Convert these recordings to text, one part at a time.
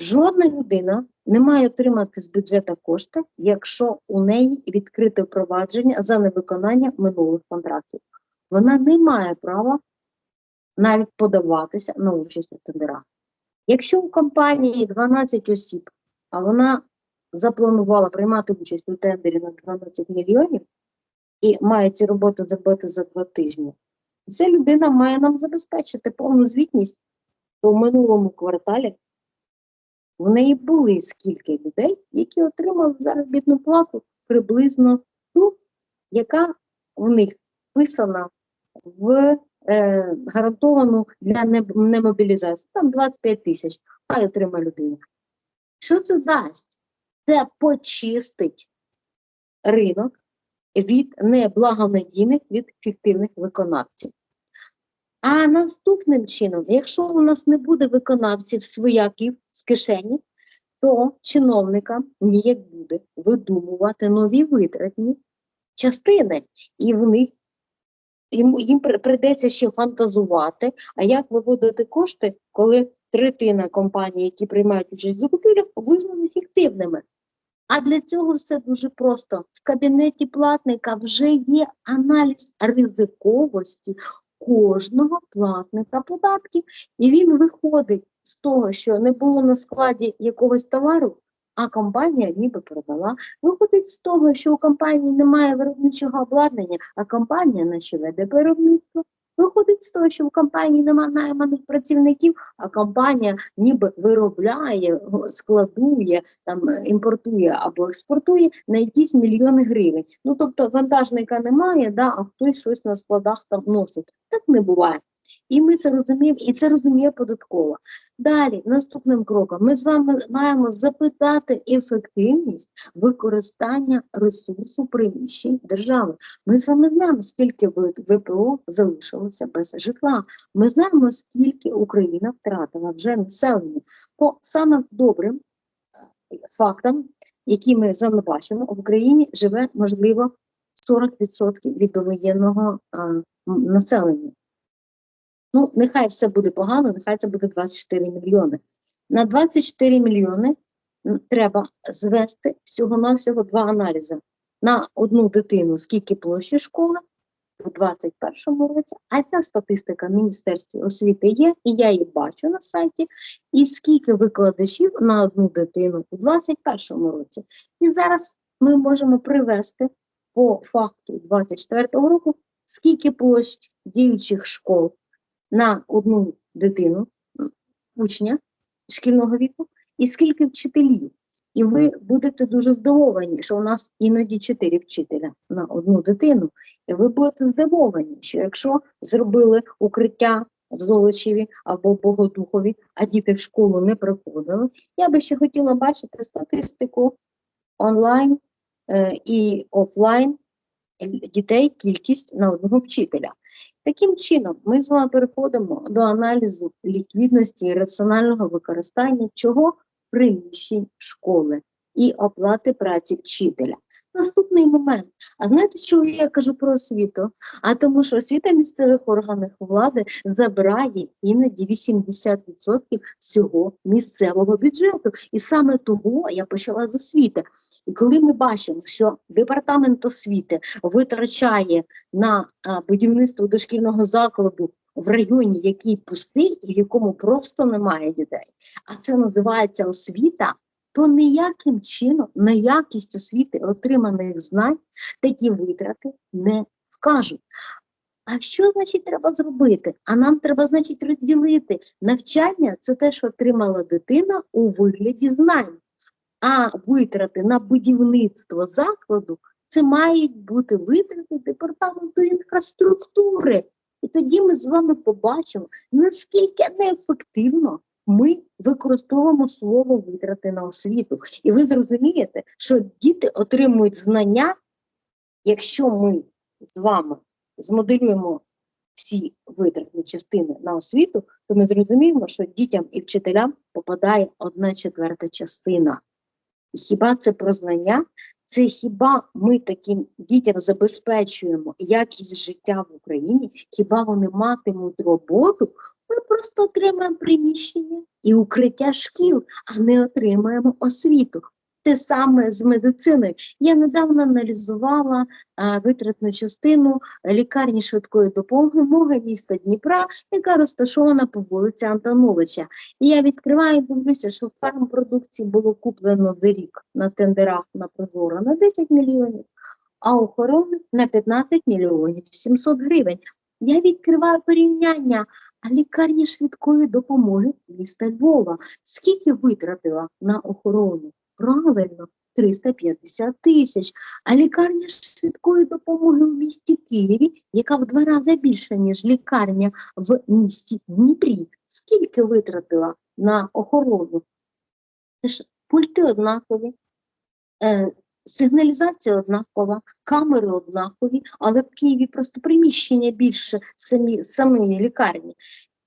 Жодна людина не має отримати з бюджету кошти, якщо у неї відкрите провадження за невиконання минулих контрактів. Вона не має права навіть подаватися на участь у тендерах. Якщо у компанії 12 осіб, а вона запланувала приймати участь у тендері на 12 мільйонів і має ці роботи зробити за два тижні, ця людина має нам забезпечити повну звітність, що в минулому кварталі в неї були скільки людей, які отримали заробітну плату приблизно ту, яка в них вписана в е, гарантовану для немобілізації. Там 25 тисяч, хай отримає людина. Що це дасть? Це почистить ринок від неблагонадійних, від фіктивних виконавців. А наступним чином, якщо у нас не буде виконавців свояків з кишені, то чиновникам ніяк буде видумувати нові витратні частини, і в них їм, їм прийдеться ще фантазувати, а як виводити кошти, коли третина компаній, які приймають участь в закупівлях, визнані фіктивними. А для цього все дуже просто. В кабінеті платника вже є аналіз ризиковості кожного платника податків, і він виходить з того, що не було на складі якогось товару, а компанія ніби продала. Виходить з того, що у компанії немає виробничого обладнання, а компанія наче веде виробництво. Виходить з того, що в компанії немає найманих працівників, а компанія ніби виробляє, складує, там е, імпортує або експортує на якісь мільйони гривень. Ну тобто вантажника немає, да, а хтось щось на складах там носить. Так не буває. І ми це розуміємо, і це розуміє податкова. Далі, наступним кроком, ми з вами маємо запитати ефективність використання ресурсу приміщень держави. Ми з вами знаємо, скільки ВПО залишилося без житла. Ми знаємо, скільки Україна втратила вже населення. По самим добрим е, фактам, які ми з вами бачимо, в Україні живе, можливо, 40% від довоєнного населення. Ну, нехай все буде погано, нехай це буде 24 мільйони. На 24 мільйони треба звести всього-навсього два аналізи. На одну дитину, скільки площі школи в 2021 році, а ця статистика в Міністерстві освіти є, і я її бачу на сайті, і скільки викладачів на одну дитину у 2021 році. І зараз ми можемо привести по факту 2024 року, скільки площ діючих школ на одну дитину, учня шкільного віку, і скільки вчителів. І ви будете дуже здивовані, що у нас іноді чотири вчителя на одну дитину. І ви будете здивовані, що якщо зробили укриття в Золочеві або Богодухові, а діти в школу не приходили, я би ще хотіла бачити статистику онлайн е, і офлайн дітей, кількість на одного вчителя. Таким чином, ми з вами переходимо до аналізу ліквідності і раціонального використання чого приміщень школи і оплати праці вчителя. Наступний момент. А знаєте, чого я кажу про освіту? А тому, що освіта місцевих органах влади забирає іноді 80% всього місцевого бюджету. І саме того я почала з освіти. І коли ми бачимо, що департамент освіти витрачає на будівництво дошкільного закладу в районі, який пустий і в якому просто немає дітей, а це називається освіта, то ніяким чином на якість освіти отриманих знань такі витрати не вкажуть. А що значить треба зробити? А нам треба, значить, розділити навчання це те, що отримала дитина у вигляді знань. А витрати на будівництво закладу це мають бути витрати департаменту інфраструктури. І тоді ми з вами побачимо, наскільки неефективно ми використовуємо слово витрати на освіту. І ви зрозумієте, що діти отримують знання, якщо ми з вами змоделюємо всі витратні частини на освіту, то ми зрозуміємо, що дітям і вчителям попадає одна четверта частина. І Хіба це про знання? Це хіба ми таким дітям забезпечуємо якість життя в Україні? Хіба вони матимуть роботу, Ми просто отримаємо приміщення і укриття шкіл, а не отримаємо освіту. Те саме з медициною. Я недавно аналізувала а, витратну частину лікарні швидкої допомоги міста Дніпра, яка розташована по вулиці Антоновича. І я відкриваю і дивлюся, що фармпродукції було куплено за рік на тендерах на Прозоро на 10 мільйонів, а охорони на 15 мільйонів 700 гривень. Я відкриваю порівняння, а лікарня швидкої допомоги міста Львова скільки витратила на охорону? Правильно, 350 тисяч. А лікарня швидкої допомоги в місті Києві, яка в два рази більша, ніж лікарня в місті Дніпрі, скільки витратила на охорону? Це ж пульти однакові, е, сигналізація однакова, камери однакові, але в Києві просто приміщення більше самі, самої лікарні,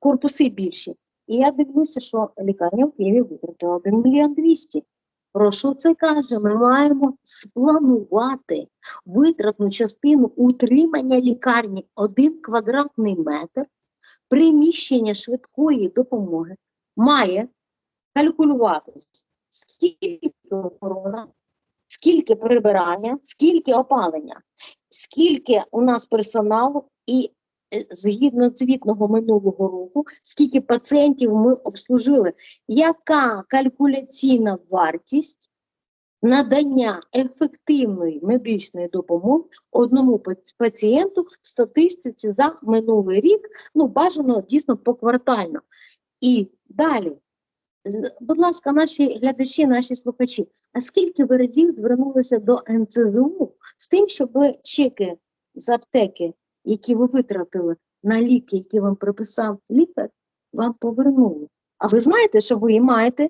корпуси більші. І я дивлюся, що лікарня в Києві витратила 1 мільйон 200. Про що це каже? Ми маємо спланувати витратну частину утримання лікарні 1 квадратний метр, приміщення швидкої допомоги має калькулюватись, скільки охорона, скільки прибирання, скільки опалення, скільки у нас персоналу і е, згідно звітного минулого року, скільки пацієнтів ми обслужили, яка калькуляційна вартість надання ефективної медичної допомоги одному пацієнту в статистиці за минулий рік, ну бажано дійсно поквартально. І далі, будь ласка, наші глядачі, наші слухачі, а скільки ви разів звернулися до НЦЗУ з тим, щоб чеки з аптеки, які ви витратили на ліки, які вам приписав лікар, вам повернули? А ви знаєте, що ви і маєте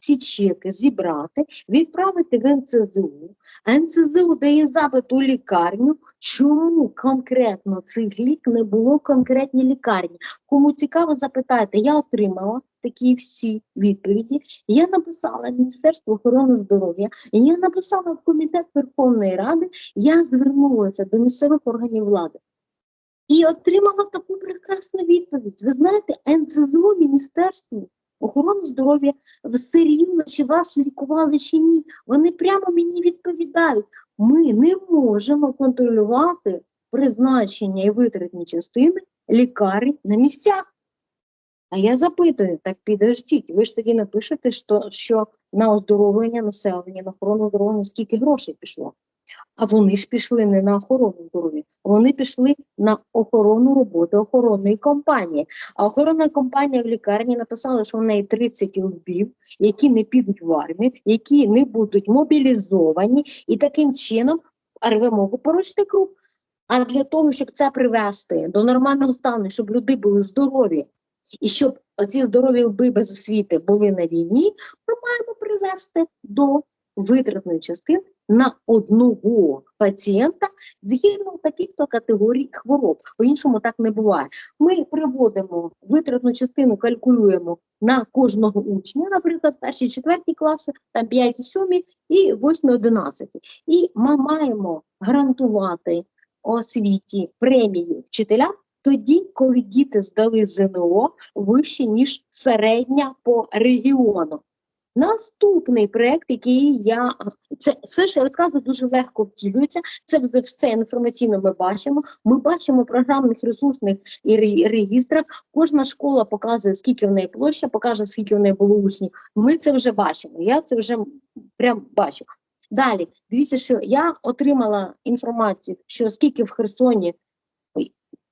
ці чеки зібрати, відправити в НЦЗУ, НЦЗУ дає запит у лікарню, чому конкретно цих лік не було в конкретній лікарні. Кому цікаво, запитайте, я отримала такі всі відповіді. Я написала Міністерство охорони здоров'я, я написала в Комітет Верховної Ради, я звернулася до місцевих органів влади. І отримала таку прекрасну відповідь. Ви знаєте, НЦЗУ, Міністерство охорони здоров'я все рівно, чи вас лікували, чи ні. Вони прямо мені відповідають. Ми не можемо контролювати призначення і витратні частини лікарень на місцях. А я запитую, так підождіть, ви ж тоді напишете, що, що на оздоровлення населення, на охорону здоров'я, скільки грошей пішло. А вони ж пішли не на охорону здоров'я, вони пішли на охорону роботи охоронної компанії. А охоронна компанія в лікарні написала, що в неї 30 лбів, які не підуть в армію, які не будуть мобілізовані, і таким чином рве мову порочний круг. А для того, щоб це привести до нормального стану, щоб люди були здорові, і щоб ці здорові лби без освіти були на війні, ми маємо привести до витратної частини на одного пацієнта згідно таких-то категорій хвороб. По-іншому так не буває. Ми приводимо витратну частину, калькулюємо на кожного учня, наприклад, перші, четверті класи, там 5, 7 і 8, 11. І ми маємо гарантувати освіті премії вчителям тоді, коли діти здали ЗНО вище, ніж середня по регіону. Наступний проект, який я це все, що я розказую, дуже легко втілюється. Це все, інформаційно ми бачимо. Ми бачимо програмних ресурсних і реєстрах. Кожна школа показує, скільки в неї площа, покаже, скільки в неї було учнів. Ми це вже бачимо. Я це вже прям бачу. Далі, дивіться, що я отримала інформацію, що скільки в Херсоні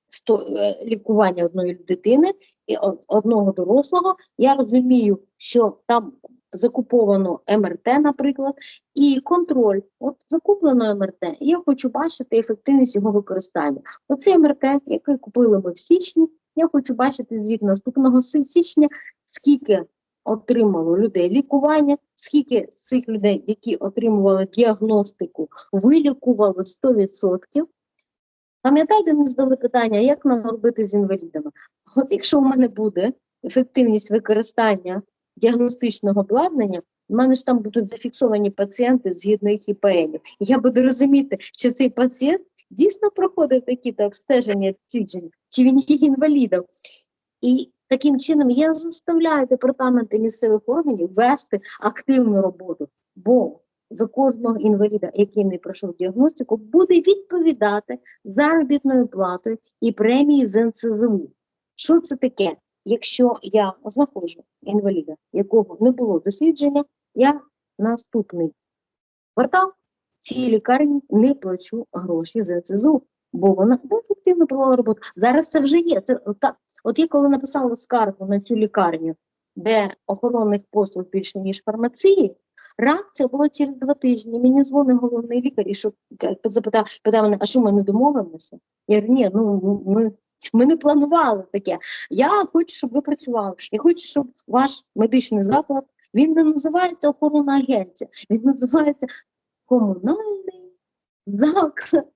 сто, е, лікування одної дитини і одного дорослого. Я розумію, що там закуповано МРТ, наприклад, і контроль. От закуплено МРТ, і я хочу бачити ефективність його використання. Оцей МРТ, який купили ми в січні, я хочу бачити звіт наступного січня, скільки отримало людей лікування, скільки з цих людей, які отримували діагностику, вилікували 100%. Пам'ятаєте, мені задали питання, як нам робити з інвалідами? От якщо в мене буде ефективність використання діагностичного обладнання, в мене ж там будуть зафіксовані пацієнти згідно їх ІПНів. Я буду розуміти, що цей пацієнт дійсно проходить такі-то обстеження, дослідження, чи він є інвалідом. І Таким чином, я заставляю департаменти місцевих органів вести активну роботу, бо за кожного інваліда, який не пройшов діагностику, буде відповідати заробітною платою і премією з НСЗУ. Що це таке? Якщо я знаходжу інваліда, якого не було дослідження, я наступний квартал цій лікарні не плачу гроші за НСЗУ, бо вона ефективно провела роботу. Зараз це вже є. Це так. От я коли написала скаргу на цю лікарню, де охоронних послуг більше ніж фармації, реакція була через два тижні. Мені дзвонив головний лікар і що запитав, питав мене, а що ми не домовимося? Я говорю, ні, ну ми. Ми не планували таке. Я хочу, щоб ви працювали. Я хочу, щоб ваш медичний заклад він не називається охоронна агенція, він називається комунальний заклад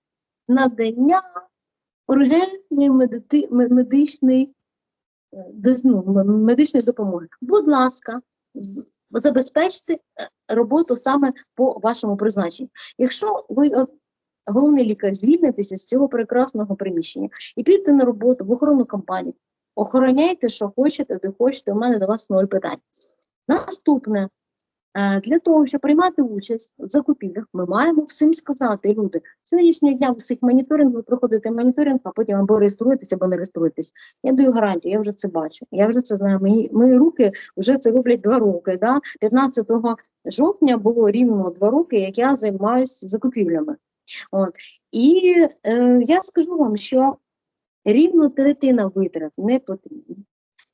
надання ургентної медити, медичної, е, ну, медичної допомоги. Будь ласка, забезпечте е, роботу саме по вашому призначенню. Якщо ви от, головний лікар звільнитеся з цього прекрасного приміщення і підете на роботу в охоронну компанію, охороняйте, що хочете, де хочете, у мене до вас ноль питань. Наступне. Е, Для того, щоб приймати участь в закупівлях, ми маємо всім сказати, люди, сьогоднішнього дня всіх моніторинг, ви проходите моніторинг, а потім або реєструєтесь, або не реєструєтесь. Я даю гарантію, я вже це бачу. Я вже це знаю. Мої, мої руки вже це роблять два роки. Да? 15 жовтня було рівно два роки, як я займаюся закупівлями. От. І е, я скажу вам, що рівно третина витрат не потрібна.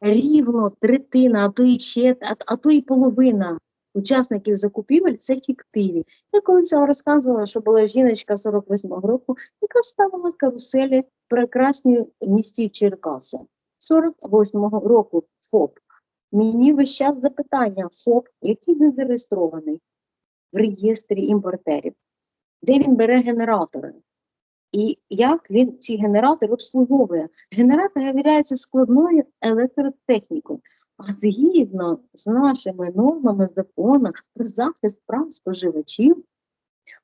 Рівно третина, а то і чет, а, а то і половина учасників закупівель це фіктиві. Я колись розказувала, що була жіночка 48-го року, яка ставила каруселі в прекрасній місті Черкаси. 48-го року ФОП. Мені весь час запитання ФОП, який не зареєстрований в реєстрі імпортерів, де він бере генератори. І як він ці генератори обслуговує? Генератор є складною електротехнікою. А згідно з нашими нормами закону про захист прав споживачів,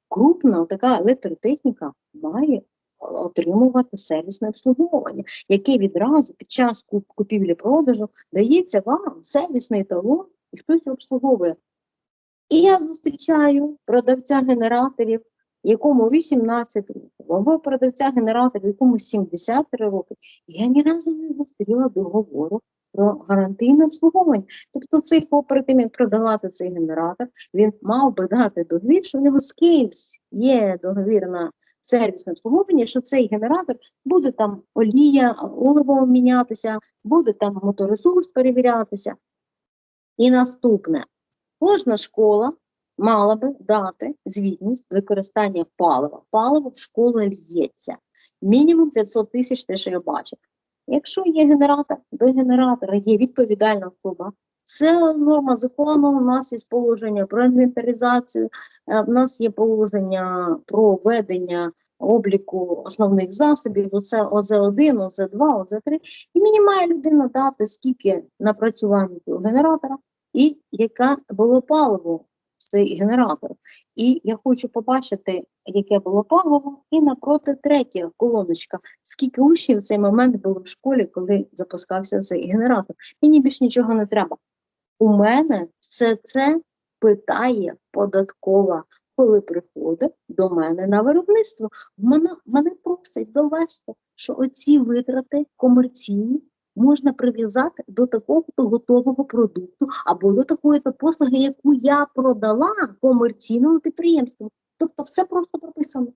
крупна така електротехніка має отримувати сервісне обслуговування, яке відразу під час куп- купівлі-продажу дається вам сервісний талон, і хтось обслуговує. І я зустрічаю продавця генераторів, якому 18 років, або продавця генераторів, якому 73 роки. Я ні разу не зустріла договору про гарантійне обслуговування. Тобто цей перед тим, як продавати цей генератор, він мав би дати договір, що у нього з кимсь є договір на сервісне обслуговування, що цей генератор буде там олія, оливо мінятися, буде там моторесурс перевірятися. І наступне, кожна школа мала би дати звітність використання палива. Паливо в школу лється. Мінімум 500 тисяч, те, що я бачу. Якщо є генератор, до генератора є відповідальна особа. Це норма закону. У нас є положення про інвентаризацію, е, в нас є положення про ведення обліку основних засобів. Це ОЗ1, ОЗ2, ОЗ3. І мені має людина дати, скільки напрацювання цього генератора і яке було паливо цей генератор. І я хочу побачити, яке було паливо, і напроти третя колоночка. Скільки учнів в цей момент було в школі, коли запускався цей генератор. Мені більш нічого не треба. У мене все це питає податкова, коли приходить до мене на виробництво. Мене, мене просить довести, що оці витрати комерційні можна прив'язати до такого-то готового продукту або до такої-то послуги, яку я продала комерційному підприємству. Тобто все просто прописано.